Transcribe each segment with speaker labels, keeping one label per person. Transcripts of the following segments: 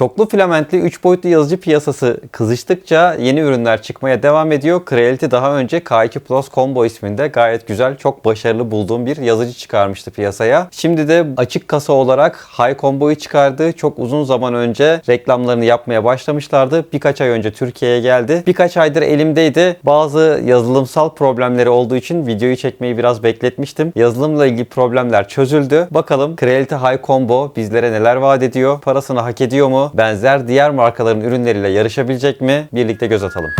Speaker 1: Çoklu filamentli 3 boyutlu yazıcı piyasası kızıştıkça yeni ürünler çıkmaya devam ediyor. Creality daha önce K2 Plus Combo isminde gayet güzel, çok başarılı bulduğum bir yazıcı çıkarmıştı piyasaya. Şimdi de açık kasa olarak High Combo'yu çıkardı. Çok uzun zaman önce reklamlarını yapmaya başlamışlardı. Birkaç ay önce Türkiye'ye geldi. Birkaç aydır elimdeydi. Bazı yazılımsal problemleri olduğu için videoyu çekmeyi biraz bekletmiştim. Yazılımla ilgili problemler çözüldü. Bakalım Creality High Combo bizlere neler vaat ediyor? Parasını hak ediyor mu? Benzer diğer markaların ürünleriyle yarışabilecek mi? Birlikte göz atalım.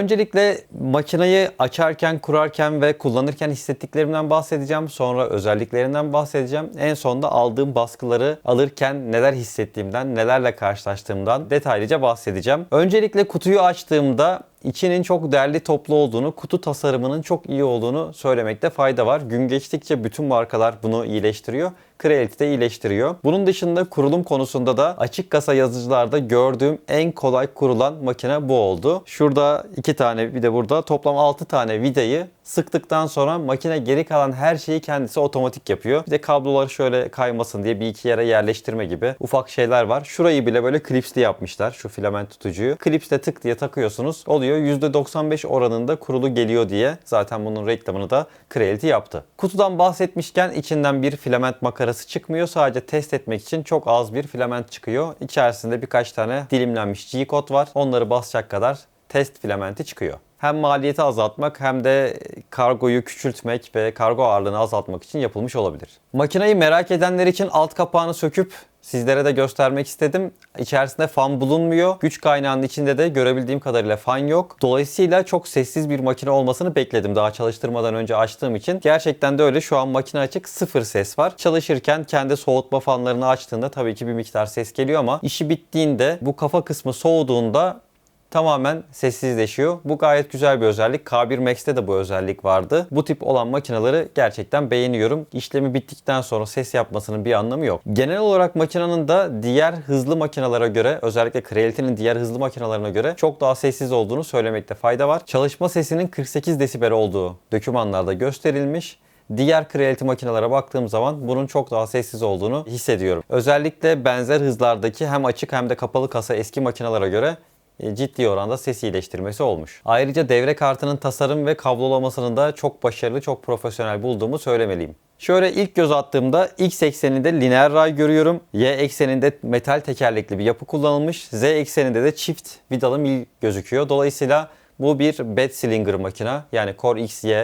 Speaker 1: Öncelikle makineyi açarken, kurarken ve kullanırken hissettiklerimden bahsedeceğim. Sonra özelliklerinden bahsedeceğim. En sonunda aldığım baskıları alırken neler hissettiğimden, nelerle karşılaştığımdan detaylıca bahsedeceğim. Öncelikle kutuyu açtığımda içinin çok derli toplu olduğunu, kutu tasarımının çok iyi olduğunu söylemekte fayda var. Gün geçtikçe bütün markalar bunu iyileştiriyor. Creality de iyileştiriyor. Bunun dışında kurulum konusunda da açık kasa yazıcılarda gördüğüm en kolay kurulan makine bu oldu. Şurada iki tane bir de burada toplam 6 tane vidayı sıktıktan sonra makine geri kalan her şeyi kendisi otomatik yapıyor. Bir de kabloları şöyle kaymasın diye bir iki yere yerleştirme gibi ufak şeyler var. Şurayı bile böyle klipsli yapmışlar şu filament tutucuyu. Klipsle tık diye takıyorsunuz. Oluyor %95 oranında kurulu geliyor diye. Zaten bunun reklamını da Creality yaptı. Kutudan bahsetmişken içinden bir filament makarası çıkmıyor. Sadece test etmek için çok az bir filament çıkıyor. İçerisinde birkaç tane dilimlenmiş G-kod var. Onları basacak kadar test filamenti çıkıyor hem maliyeti azaltmak hem de kargoyu küçültmek ve kargo ağırlığını azaltmak için yapılmış olabilir. Makineyi merak edenler için alt kapağını söküp sizlere de göstermek istedim. İçerisinde fan bulunmuyor. Güç kaynağının içinde de görebildiğim kadarıyla fan yok. Dolayısıyla çok sessiz bir makine olmasını bekledim daha çalıştırmadan önce açtığım için. Gerçekten de öyle. Şu an makine açık sıfır ses var. Çalışırken kendi soğutma fanlarını açtığında tabii ki bir miktar ses geliyor ama işi bittiğinde bu kafa kısmı soğuduğunda tamamen sessizleşiyor. Bu gayet güzel bir özellik. K1 Max'te de bu özellik vardı. Bu tip olan makineleri gerçekten beğeniyorum. İşlemi bittikten sonra ses yapmasının bir anlamı yok. Genel olarak makinenin de diğer hızlı makinelere göre özellikle Creality'nin diğer hızlı makinelerine göre çok daha sessiz olduğunu söylemekte fayda var. Çalışma sesinin 48 desibel olduğu dokümanlarda gösterilmiş. Diğer Creality makinelere baktığım zaman bunun çok daha sessiz olduğunu hissediyorum. Özellikle benzer hızlardaki hem açık hem de kapalı kasa eski makinelere göre ciddi oranda ses iyileştirmesi olmuş. Ayrıca devre kartının tasarım ve kablolamasını da çok başarılı, çok profesyonel bulduğumu söylemeliyim. Şöyle ilk göz attığımda X ekseninde lineer ray görüyorum. Y ekseninde metal tekerlekli bir yapı kullanılmış. Z ekseninde de çift vidalı mil gözüküyor. Dolayısıyla bu bir bed cylinder makina. Yani Core XY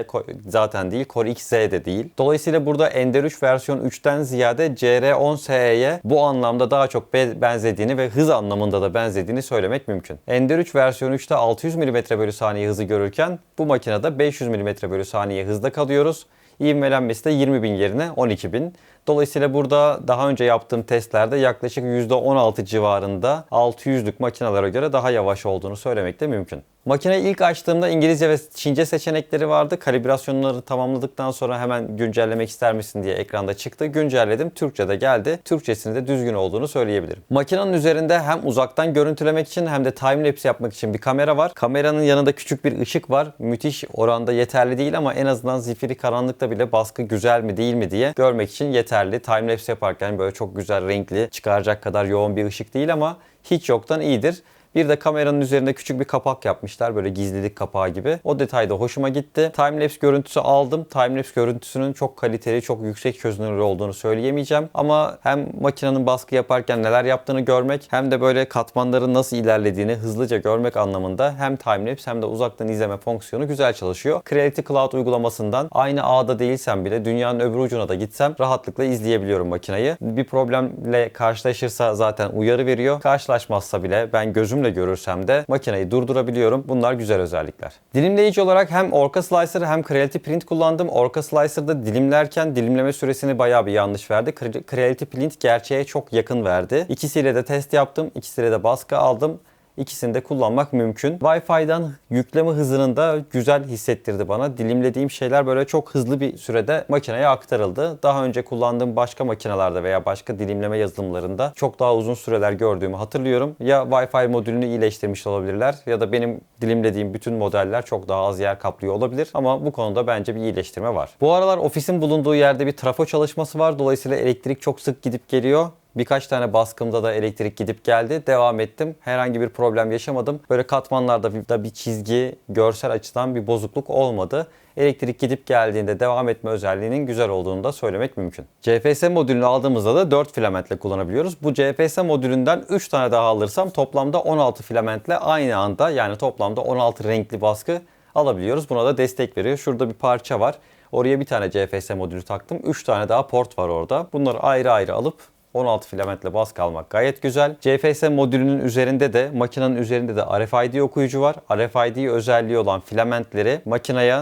Speaker 1: zaten değil, Core XZ de değil. Dolayısıyla burada Ender 3 versiyon 3'ten ziyade CR10SE'ye bu anlamda daha çok benzediğini ve hız anlamında da benzediğini söylemek mümkün. Ender 3 versiyon 3'te 600 mm bölü saniye hızı görürken bu makinede 500 mm bölü saniye hızda kalıyoruz. İvmelenmesi de 20.000 yerine 12.000. Dolayısıyla burada daha önce yaptığım testlerde yaklaşık %16 civarında 600'lük makinalara göre daha yavaş olduğunu söylemek de mümkün. Makineyi ilk açtığımda İngilizce ve Çince seçenekleri vardı. Kalibrasyonları tamamladıktan sonra hemen güncellemek ister misin diye ekranda çıktı. Güncelledim. Türkçe de geldi. Türkçesinin de düzgün olduğunu söyleyebilirim. Makinenin üzerinde hem uzaktan görüntülemek için hem de timelapse yapmak için bir kamera var. Kameranın yanında küçük bir ışık var. Müthiş oranda yeterli değil ama en azından zifiri karanlıkta bile baskı güzel mi değil mi diye görmek için yeterli. Timelapse yaparken böyle çok güzel renkli çıkaracak kadar yoğun bir ışık değil ama hiç yoktan iyidir. Bir de kameranın üzerinde küçük bir kapak yapmışlar. Böyle gizlilik kapağı gibi. O detay da hoşuma gitti. Timelapse görüntüsü aldım. Timelapse görüntüsünün çok kaliteli, çok yüksek çözünürlüğü olduğunu söyleyemeyeceğim. Ama hem makinenin baskı yaparken neler yaptığını görmek hem de böyle katmanların nasıl ilerlediğini hızlıca görmek anlamında hem timelapse hem de uzaktan izleme fonksiyonu güzel çalışıyor. Creality Cloud uygulamasından aynı ağda değilsem bile dünyanın öbür ucuna da gitsem rahatlıkla izleyebiliyorum makinayı. Bir problemle karşılaşırsa zaten uyarı veriyor. Karşılaşmazsa bile ben gözümle gözümle görürsem de makineyi durdurabiliyorum. Bunlar güzel özellikler. Dilimleyici olarak hem Orca Slicer hem Creality Print kullandım. Orca Slicer'da dilimlerken dilimleme süresini bayağı bir yanlış verdi. Creality Print gerçeğe çok yakın verdi. İkisiyle de test yaptım. İkisiyle de baskı aldım. İkisini de kullanmak mümkün. Wi-Fi'den yükleme hızının da güzel hissettirdi bana. Dilimlediğim şeyler böyle çok hızlı bir sürede makineye aktarıldı. Daha önce kullandığım başka makinelerde veya başka dilimleme yazılımlarında çok daha uzun süreler gördüğümü hatırlıyorum. Ya Wi-Fi modülünü iyileştirmiş olabilirler ya da benim dilimlediğim bütün modeller çok daha az yer kaplıyor olabilir. Ama bu konuda bence bir iyileştirme var. Bu aralar ofisin bulunduğu yerde bir trafo çalışması var. Dolayısıyla elektrik çok sık gidip geliyor. Birkaç tane baskımda da elektrik gidip geldi. Devam ettim. Herhangi bir problem yaşamadım. Böyle katmanlarda da bir çizgi, görsel açıdan bir bozukluk olmadı. Elektrik gidip geldiğinde devam etme özelliğinin güzel olduğunu da söylemek mümkün. CFS modülünü aldığımızda da 4 filamentle kullanabiliyoruz. Bu CFS modülünden 3 tane daha alırsam toplamda 16 filamentle aynı anda yani toplamda 16 renkli baskı alabiliyoruz. Buna da destek veriyor. Şurada bir parça var. Oraya bir tane CFS modülü taktım. 3 tane daha port var orada. Bunları ayrı ayrı alıp 16 filamentle baskı almak gayet güzel. CFS modülünün üzerinde de makinenin üzerinde de RFID okuyucu var. RFID özelliği olan filamentleri makineye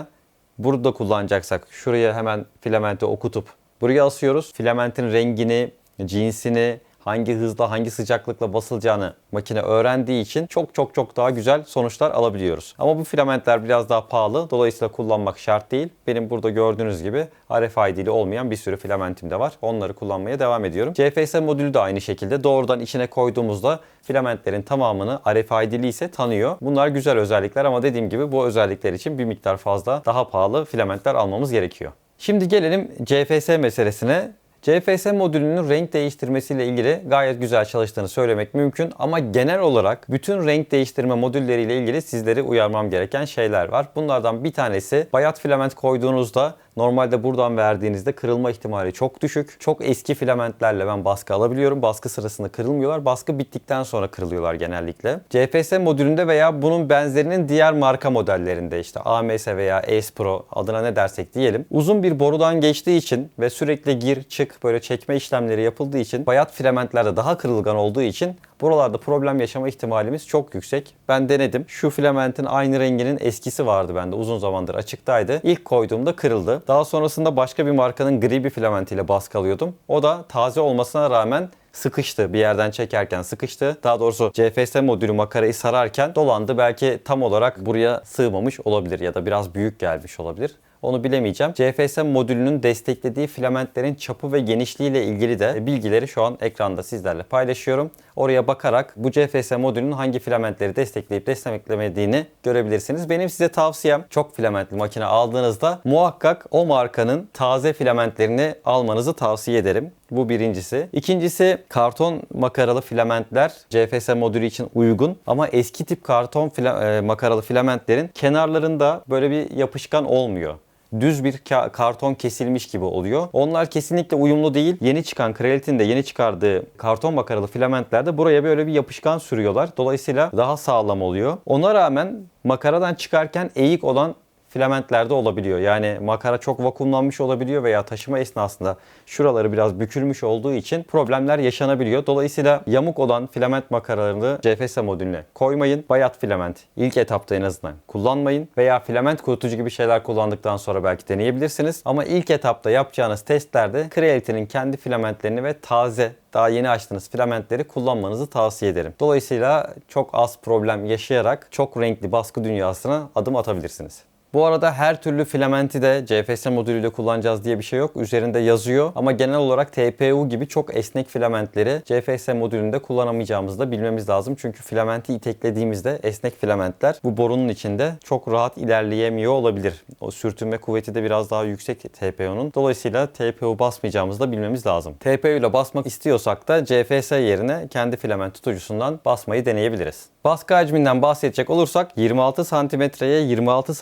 Speaker 1: burada kullanacaksak şuraya hemen filamenti okutup buraya asıyoruz. Filamentin rengini, cinsini, hangi hızla, hangi sıcaklıkla basılacağını makine öğrendiği için çok çok çok daha güzel sonuçlar alabiliyoruz. Ama bu filamentler biraz daha pahalı. Dolayısıyla kullanmak şart değil. Benim burada gördüğünüz gibi RFID'li olmayan bir sürü filamentim de var. Onları kullanmaya devam ediyorum. CFS modülü de aynı şekilde doğrudan içine koyduğumuzda filamentlerin tamamını RFID'li ise tanıyor. Bunlar güzel özellikler ama dediğim gibi bu özellikler için bir miktar fazla daha pahalı filamentler almamız gerekiyor. Şimdi gelelim CFS meselesine. CFS modülünün renk değiştirmesiyle ilgili gayet güzel çalıştığını söylemek mümkün ama genel olarak bütün renk değiştirme modülleriyle ilgili sizleri uyarmam gereken şeyler var. Bunlardan bir tanesi bayat filament koyduğunuzda Normalde buradan verdiğinizde kırılma ihtimali çok düşük. Çok eski filamentlerle ben baskı alabiliyorum. Baskı sırasında kırılmıyorlar. Baskı bittikten sonra kırılıyorlar genellikle. CFS modülünde veya bunun benzerinin diğer marka modellerinde işte AMS veya Ace Pro adına ne dersek diyelim. Uzun bir borudan geçtiği için ve sürekli gir çık böyle çekme işlemleri yapıldığı için bayat filamentlerde daha kırılgan olduğu için Buralarda problem yaşama ihtimalimiz çok yüksek. Ben denedim. Şu filamentin aynı renginin eskisi vardı bende. Uzun zamandır açıktaydı. İlk koyduğumda kırıldı. Daha sonrasında başka bir markanın gri bir filamentiyle baskı alıyordum. O da taze olmasına rağmen sıkıştı. Bir yerden çekerken sıkıştı. Daha doğrusu CFS modülü makarayı sararken dolandı. Belki tam olarak buraya sığmamış olabilir ya da biraz büyük gelmiş olabilir. Onu bilemeyeceğim. CFS modülünün desteklediği filamentlerin çapı ve genişliği ile ilgili de bilgileri şu an ekranda sizlerle paylaşıyorum. Oraya bakarak bu CFS modülünün hangi filamentleri destekleyip desteklemediğini görebilirsiniz. Benim size tavsiyem çok filamentli makine aldığınızda muhakkak o markanın taze filamentlerini almanızı tavsiye ederim. Bu birincisi. İkincisi karton makaralı filamentler CFS modülü için uygun ama eski tip karton fila, e, makaralı filamentlerin kenarlarında böyle bir yapışkan olmuyor düz bir ka- karton kesilmiş gibi oluyor. Onlar kesinlikle uyumlu değil. Yeni çıkan Crealite'in de yeni çıkardığı karton makaralı filamentlerde buraya böyle bir yapışkan sürüyorlar. Dolayısıyla daha sağlam oluyor. Ona rağmen makaradan çıkarken eğik olan filamentlerde olabiliyor. Yani makara çok vakumlanmış olabiliyor veya taşıma esnasında şuraları biraz bükülmüş olduğu için problemler yaşanabiliyor. Dolayısıyla yamuk olan filament makaralarını CFS modülüne koymayın. Bayat filament ilk etapta en azından kullanmayın. Veya filament kurutucu gibi şeyler kullandıktan sonra belki deneyebilirsiniz. Ama ilk etapta yapacağınız testlerde Creality'nin kendi filamentlerini ve taze daha yeni açtığınız filamentleri kullanmanızı tavsiye ederim. Dolayısıyla çok az problem yaşayarak çok renkli baskı dünyasına adım atabilirsiniz. Bu arada her türlü filamenti de CFS modülüyle kullanacağız diye bir şey yok. Üzerinde yazıyor ama genel olarak TPU gibi çok esnek filamentleri CFS modülünde kullanamayacağımızı da bilmemiz lazım. Çünkü filamenti iteklediğimizde esnek filamentler bu borunun içinde çok rahat ilerleyemiyor olabilir. O sürtünme kuvveti de biraz daha yüksek TPU'nun. Dolayısıyla TPU basmayacağımızı da bilmemiz lazım. TPU ile basmak istiyorsak da CFS yerine kendi filament tutucusundan basmayı deneyebiliriz. Baskı hacminden bahsedecek olursak 26 santimetreye 26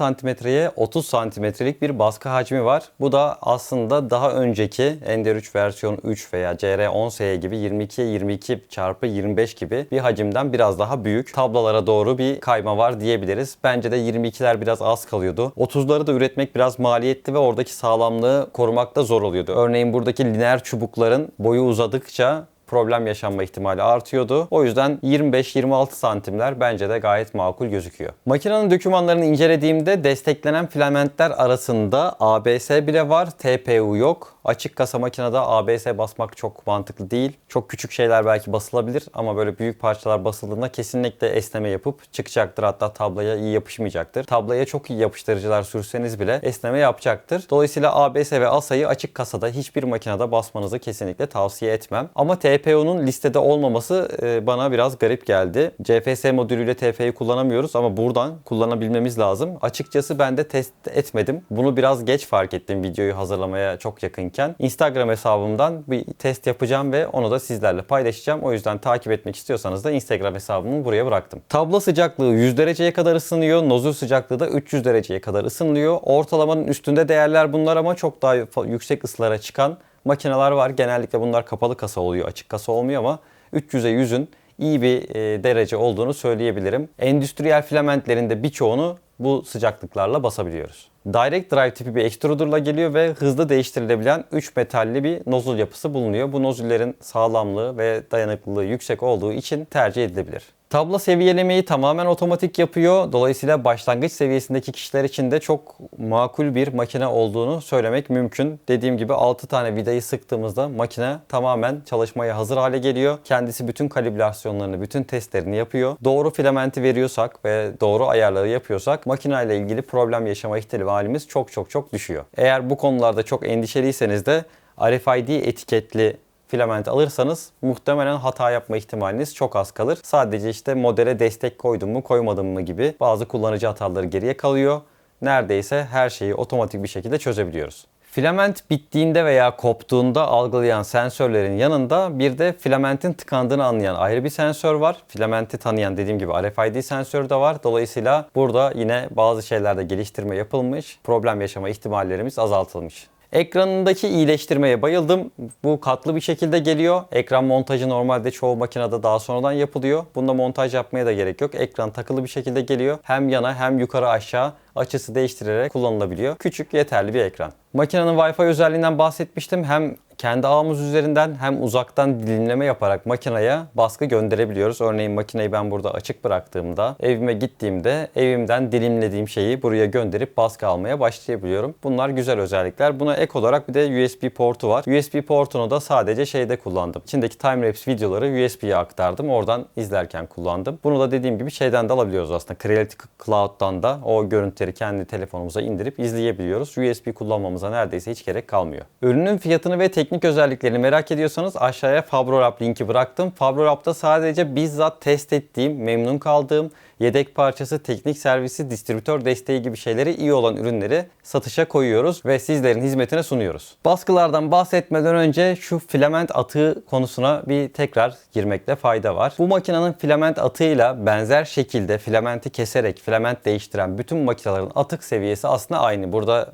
Speaker 1: santimetreye 30 santimetrelik bir baskı hacmi var. Bu da aslında daha önceki Ender 3 versiyon 3 veya CR10S gibi 22'ye 22 çarpı 25 gibi bir hacimden biraz daha büyük. Tablalara doğru bir kayma var diyebiliriz. Bence de 22'ler biraz az kalıyordu. 30'ları da üretmek biraz maliyetli ve oradaki sağlamlığı korumak da zor oluyordu. Örneğin buradaki lineer çubukların boyu uzadıkça problem yaşanma ihtimali artıyordu. O yüzden 25-26 santimler bence de gayet makul gözüküyor. Makinenin dokümanlarını incelediğimde desteklenen filamentler arasında ABS bile var, TPU yok. Açık kasa makinede ABS basmak çok mantıklı değil. Çok küçük şeyler belki basılabilir ama böyle büyük parçalar basıldığında kesinlikle esneme yapıp çıkacaktır. Hatta tabloya iyi yapışmayacaktır. Tabloya çok iyi yapıştırıcılar sürseniz bile esneme yapacaktır. Dolayısıyla ABS ve ASA'yı açık kasada hiçbir makinede basmanızı kesinlikle tavsiye etmem. Ama TPU'nun listede olmaması e, bana biraz garip geldi. CFS modülüyle TPU'yu kullanamıyoruz ama buradan kullanabilmemiz lazım. Açıkçası ben de test etmedim. Bunu biraz geç fark ettim videoyu hazırlamaya çok yakınken. Instagram hesabımdan bir test yapacağım ve onu da sizlerle paylaşacağım. O yüzden takip etmek istiyorsanız da Instagram hesabımı buraya bıraktım. Tablo sıcaklığı 100 dereceye kadar ısınıyor. Nozul sıcaklığı da 300 dereceye kadar ısınılıyor. Ortalamanın üstünde değerler bunlar ama çok daha yüksek ısılara çıkan makineler var. Genellikle bunlar kapalı kasa oluyor. Açık kasa olmuyor ama 300'e 100'ün iyi bir e, derece olduğunu söyleyebilirim. Endüstriyel filamentlerin de birçoğunu bu sıcaklıklarla basabiliyoruz. Direct Drive tipi bir extruderla geliyor ve hızlı değiştirilebilen 3 metalli bir nozul yapısı bulunuyor. Bu nozullerin sağlamlığı ve dayanıklılığı yüksek olduğu için tercih edilebilir. Tablo seviyelemeyi tamamen otomatik yapıyor. Dolayısıyla başlangıç seviyesindeki kişiler için de çok makul bir makine olduğunu söylemek mümkün. Dediğim gibi 6 tane vidayı sıktığımızda makine tamamen çalışmaya hazır hale geliyor. Kendisi bütün kalibrasyonlarını, bütün testlerini yapıyor. Doğru filamenti veriyorsak ve doğru ayarları yapıyorsak makineyle ilgili problem yaşama ihtimalimiz çok çok çok düşüyor. Eğer bu konularda çok endişeliyseniz de RFID etiketli filament alırsanız muhtemelen hata yapma ihtimaliniz çok az kalır. Sadece işte modele destek koydum mu koymadım mı gibi bazı kullanıcı hataları geriye kalıyor. Neredeyse her şeyi otomatik bir şekilde çözebiliyoruz. Filament bittiğinde veya koptuğunda algılayan sensörlerin yanında bir de filamentin tıkandığını anlayan ayrı bir sensör var. Filamenti tanıyan dediğim gibi RFID sensörü de var. Dolayısıyla burada yine bazı şeylerde geliştirme yapılmış, problem yaşama ihtimallerimiz azaltılmış. Ekranındaki iyileştirmeye bayıldım. Bu katlı bir şekilde geliyor. Ekran montajı normalde çoğu makinede daha sonradan yapılıyor. Bunda montaj yapmaya da gerek yok. Ekran takılı bir şekilde geliyor. Hem yana hem yukarı aşağı açısı değiştirerek kullanılabiliyor. Küçük yeterli bir ekran. Makinenin Wi-Fi özelliğinden bahsetmiştim. Hem kendi ağımız üzerinden hem uzaktan dilimleme yaparak makineye baskı gönderebiliyoruz. Örneğin makineyi ben burada açık bıraktığımda, evime gittiğimde evimden dilimlediğim şeyi buraya gönderip baskı almaya başlayabiliyorum. Bunlar güzel özellikler. Buna ek olarak bir de USB portu var. USB portunu da sadece şeyde kullandım. İçindeki timelapse videoları USB'ye aktardım. Oradan izlerken kullandım. Bunu da dediğim gibi şeyden de alabiliyoruz aslında. Creality Cloud'dan da o görüntüleri kendi telefonumuza indirip izleyebiliyoruz. USB kullanmamıza neredeyse hiç gerek kalmıyor. Ürünün fiyatını ve teknik özelliklerini merak ediyorsanız aşağıya Fabrolab linki bıraktım. Fabrolab'da sadece bizzat test ettiğim, memnun kaldığım yedek parçası, teknik servisi, distribütör desteği gibi şeyleri iyi olan ürünleri satışa koyuyoruz ve sizlerin hizmetine sunuyoruz. Baskılardan bahsetmeden önce şu filament atığı konusuna bir tekrar girmekte fayda var. Bu makinenin filament atığıyla benzer şekilde filamenti keserek filament değiştiren bütün makinelerin atık seviyesi aslında aynı. Burada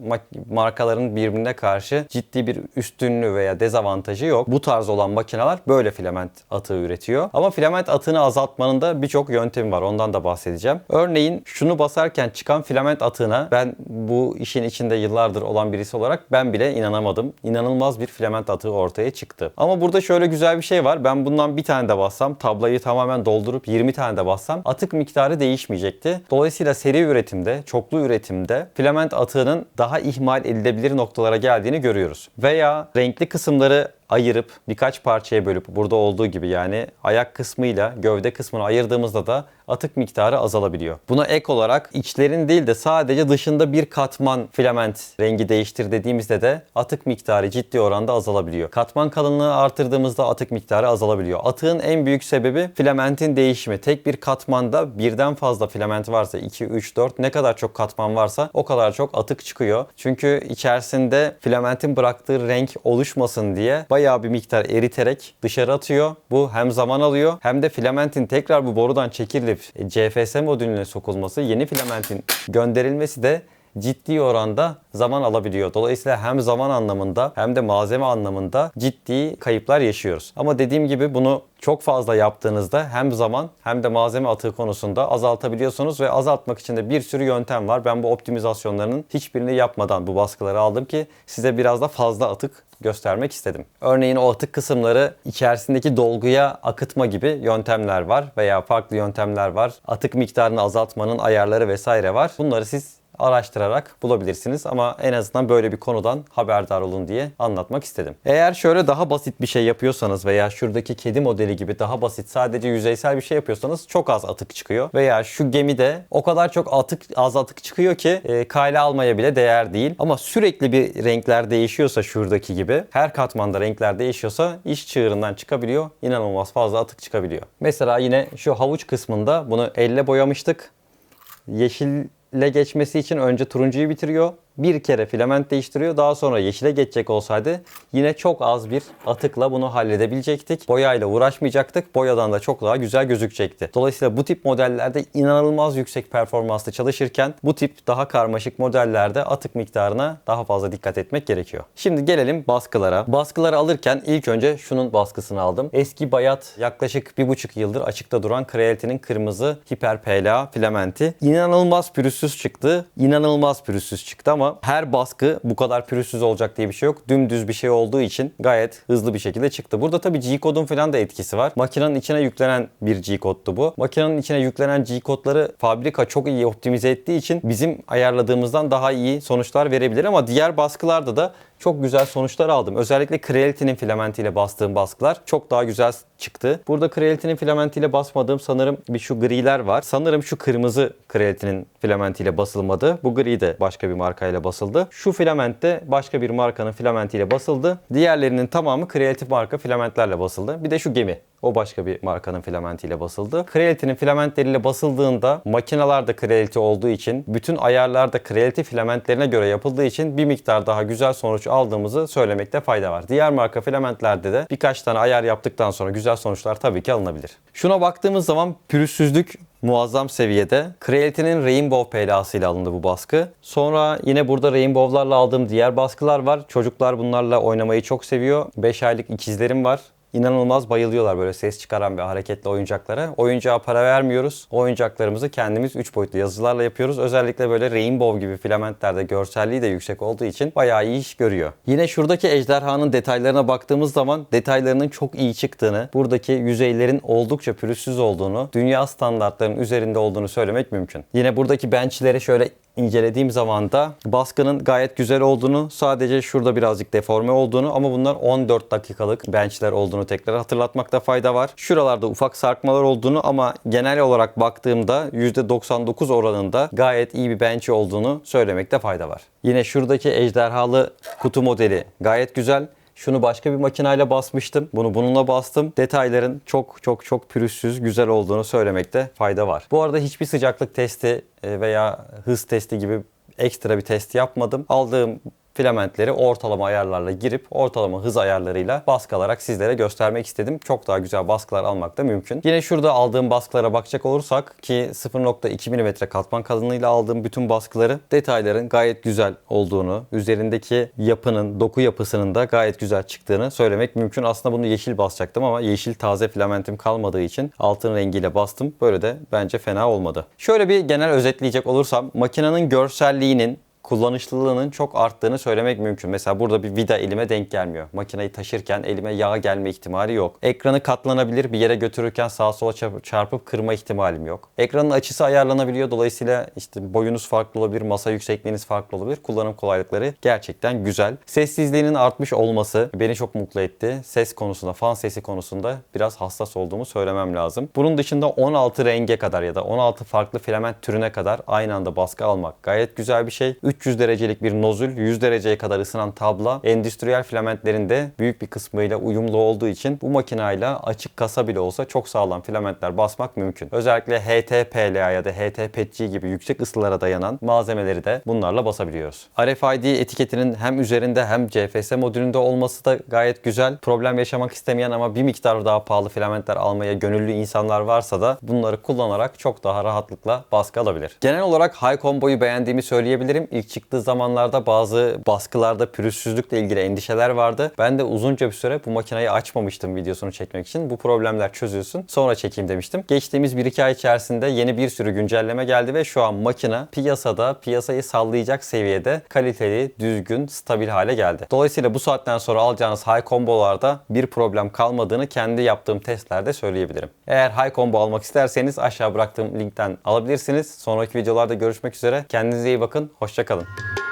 Speaker 1: markaların birbirine karşı ciddi bir üstünlüğü veya dezavantajı yok. Bu tarz olan makineler böyle filament atığı üretiyor. Ama filament atığını azaltmanın da birçok yöntemi var. Ondan da bahsedeceğim. Örneğin şunu basarken çıkan filament atığına ben bu işin içinde yıllardır olan birisi olarak ben bile inanamadım. İnanılmaz bir filament atığı ortaya çıktı. Ama burada şöyle güzel bir şey var. Ben bundan bir tane de bassam, tablayı tamamen doldurup 20 tane de bassam atık miktarı değişmeyecekti. Dolayısıyla seri üretimde, çoklu üretimde filament atığının daha ihmal edilebilir noktalara geldiğini görüyoruz. Veya renkli kısımları ayırıp birkaç parçaya bölüp burada olduğu gibi yani ayak kısmıyla gövde kısmını ayırdığımızda da atık miktarı azalabiliyor. Buna ek olarak içlerin değil de sadece dışında bir katman filament rengi değiştir dediğimizde de atık miktarı ciddi oranda azalabiliyor. Katman kalınlığı artırdığımızda atık miktarı azalabiliyor. Atığın en büyük sebebi filamentin değişimi. Tek bir katmanda birden fazla filament varsa 2, 3, 4 ne kadar çok katman varsa o kadar çok atık çıkıyor. Çünkü içerisinde filamentin bıraktığı renk oluşmasın diye bayağı bir miktar eriterek dışarı atıyor. Bu hem zaman alıyor hem de filamentin tekrar bu borudan çekilip CFS modülüne sokulması, yeni filamentin gönderilmesi de ciddi oranda zaman alabiliyor. Dolayısıyla hem zaman anlamında hem de malzeme anlamında ciddi kayıplar yaşıyoruz. Ama dediğim gibi bunu çok fazla yaptığınızda hem zaman hem de malzeme atığı konusunda azaltabiliyorsunuz ve azaltmak için de bir sürü yöntem var. Ben bu optimizasyonlarının hiçbirini yapmadan bu baskıları aldım ki size biraz da fazla atık göstermek istedim. Örneğin o atık kısımları içerisindeki dolguya akıtma gibi yöntemler var veya farklı yöntemler var. Atık miktarını azaltmanın ayarları vesaire var. Bunları siz araştırarak bulabilirsiniz ama en azından böyle bir konudan haberdar olun diye anlatmak istedim. Eğer şöyle daha basit bir şey yapıyorsanız veya şuradaki kedi modeli gibi daha basit sadece yüzeysel bir şey yapıyorsanız çok az atık çıkıyor. Veya şu gemide o kadar çok atık az atık çıkıyor ki e, kayla almaya bile değer değil. Ama sürekli bir renkler değişiyorsa şuradaki gibi her katmanda renkler değişiyorsa iş çığırından çıkabiliyor. İnanılmaz fazla atık çıkabiliyor. Mesela yine şu havuç kısmında bunu elle boyamıştık. Yeşille geçmesi için önce turuncuyu bitiriyor. Bir kere filament değiştiriyor. Daha sonra yeşile geçecek olsaydı yine çok az bir atıkla bunu halledebilecektik. Boyayla uğraşmayacaktık. Boyadan da çok daha güzel gözükecekti. Dolayısıyla bu tip modellerde inanılmaz yüksek performanslı çalışırken bu tip daha karmaşık modellerde atık miktarına daha fazla dikkat etmek gerekiyor. Şimdi gelelim baskılara. Baskıları alırken ilk önce şunun baskısını aldım. Eski bayat yaklaşık bir buçuk yıldır açıkta duran Creality'nin kırmızı hiper PLA filamenti. İnanılmaz pürüzsüz çıktı. İnanılmaz pürüzsüz çıktı ama her baskı bu kadar pürüzsüz olacak diye bir şey yok. Dümdüz bir şey olduğu için gayet hızlı bir şekilde çıktı. Burada tabii G-Code'un falan da etkisi var. Makinenin içine yüklenen bir G-Code'du bu. Makinenin içine yüklenen G-Code'ları fabrika çok iyi optimize ettiği için bizim ayarladığımızdan daha iyi sonuçlar verebilir ama diğer baskılarda da çok güzel sonuçlar aldım. Özellikle Creality'nin filamentiyle bastığım baskılar çok daha güzel çıktı. Burada Creality'nin filamentiyle basmadığım sanırım bir şu griler var. Sanırım şu kırmızı Creality'nin filamentiyle basılmadı. Bu gri de başka bir markayla basıldı. Şu filament de başka bir markanın filamentiyle basıldı. Diğerlerinin tamamı Creality marka filamentlerle basıldı. Bir de şu gemi. O başka bir markanın filamentiyle basıldı. Creality'nin filamentleriyle basıldığında makinalarda Creality olduğu için bütün ayarlar da Creality filamentlerine göre yapıldığı için bir miktar daha güzel sonuç aldığımızı söylemekte fayda var. Diğer marka filamentlerde de birkaç tane ayar yaptıktan sonra güzel sonuçlar tabii ki alınabilir. Şuna baktığımız zaman pürüzsüzlük muazzam seviyede. Creality'nin Rainbow PLA'sı ile alındı bu baskı. Sonra yine burada Rainbow'larla aldığım diğer baskılar var. Çocuklar bunlarla oynamayı çok seviyor. 5 aylık ikizlerim var. İnanılmaz bayılıyorlar böyle ses çıkaran ve hareketli oyuncaklara. Oyuncağa para vermiyoruz. Oyuncaklarımızı kendimiz 3 boyutlu yazılarla yapıyoruz. Özellikle böyle rainbow gibi filamentlerde görselliği de yüksek olduğu için bayağı iyi iş görüyor. Yine şuradaki ejderhanın detaylarına baktığımız zaman detaylarının çok iyi çıktığını, buradaki yüzeylerin oldukça pürüzsüz olduğunu, dünya standartlarının üzerinde olduğunu söylemek mümkün. Yine buradaki benchleri şöyle incelediğim zaman da baskının gayet güzel olduğunu, sadece şurada birazcık deforme olduğunu ama bunlar 14 dakikalık benchler olduğunu tekrar hatırlatmakta fayda var. Şuralarda ufak sarkmalar olduğunu ama genel olarak baktığımda %99 oranında gayet iyi bir bench olduğunu söylemekte fayda var. Yine şuradaki ejderhalı kutu modeli gayet güzel. Şunu başka bir makinayla basmıştım. Bunu bununla bastım. Detayların çok çok çok pürüzsüz, güzel olduğunu söylemekte fayda var. Bu arada hiçbir sıcaklık testi e, veya hız testi gibi ekstra bir test yapmadım. Aldığım filamentleri ortalama ayarlarla girip ortalama hız ayarlarıyla baskı alarak sizlere göstermek istedim. Çok daha güzel baskılar almak da mümkün. Yine şurada aldığım baskılara bakacak olursak ki 0.2 mm katman kalınlığıyla aldığım bütün baskıları detayların gayet güzel olduğunu, üzerindeki yapının, doku yapısının da gayet güzel çıktığını söylemek mümkün. Aslında bunu yeşil basacaktım ama yeşil taze filamentim kalmadığı için altın rengiyle bastım. Böyle de bence fena olmadı. Şöyle bir genel özetleyecek olursam makinenin görselliğinin kullanışlılığının çok arttığını söylemek mümkün. Mesela burada bir vida elime denk gelmiyor. Makineyi taşırken elime yağ gelme ihtimali yok. Ekranı katlanabilir bir yere götürürken sağa sola çarpıp kırma ihtimalim yok. Ekranın açısı ayarlanabiliyor. Dolayısıyla işte boyunuz farklı olabilir, masa yüksekliğiniz farklı olabilir. Kullanım kolaylıkları gerçekten güzel. Sessizliğinin artmış olması beni çok mutlu etti. Ses konusunda, fan sesi konusunda biraz hassas olduğumu söylemem lazım. Bunun dışında 16 renge kadar ya da 16 farklı filament türüne kadar aynı anda baskı almak gayet güzel bir şey. 300 derecelik bir nozül, 100 dereceye kadar ısınan tabla endüstriyel filamentlerin de büyük bir kısmıyla uyumlu olduğu için bu makinayla açık kasa bile olsa çok sağlam filamentler basmak mümkün. Özellikle HT-PLA ya da HT-PETG gibi yüksek ısılara dayanan malzemeleri de bunlarla basabiliyoruz. RFID etiketinin hem üzerinde hem CFS modülünde olması da gayet güzel. Problem yaşamak istemeyen ama bir miktar daha pahalı filamentler almaya gönüllü insanlar varsa da bunları kullanarak çok daha rahatlıkla baskı alabilir. Genel olarak High Combo'yu beğendiğimi söyleyebilirim. ilk çıktığı zamanlarda bazı baskılarda pürüzsüzlükle ilgili endişeler vardı. Ben de uzunca bir süre bu makineyi açmamıştım videosunu çekmek için. Bu problemler çözülsün sonra çekeyim demiştim. Geçtiğimiz 1-2 ay içerisinde yeni bir sürü güncelleme geldi ve şu an makine piyasada piyasayı sallayacak seviyede kaliteli, düzgün, stabil hale geldi. Dolayısıyla bu saatten sonra alacağınız high combo'larda bir problem kalmadığını kendi yaptığım testlerde söyleyebilirim. Eğer high combo almak isterseniz aşağı bıraktığım linkten alabilirsiniz. Sonraki videolarda görüşmek üzere. Kendinize iyi bakın. Hoşçakalın. হবে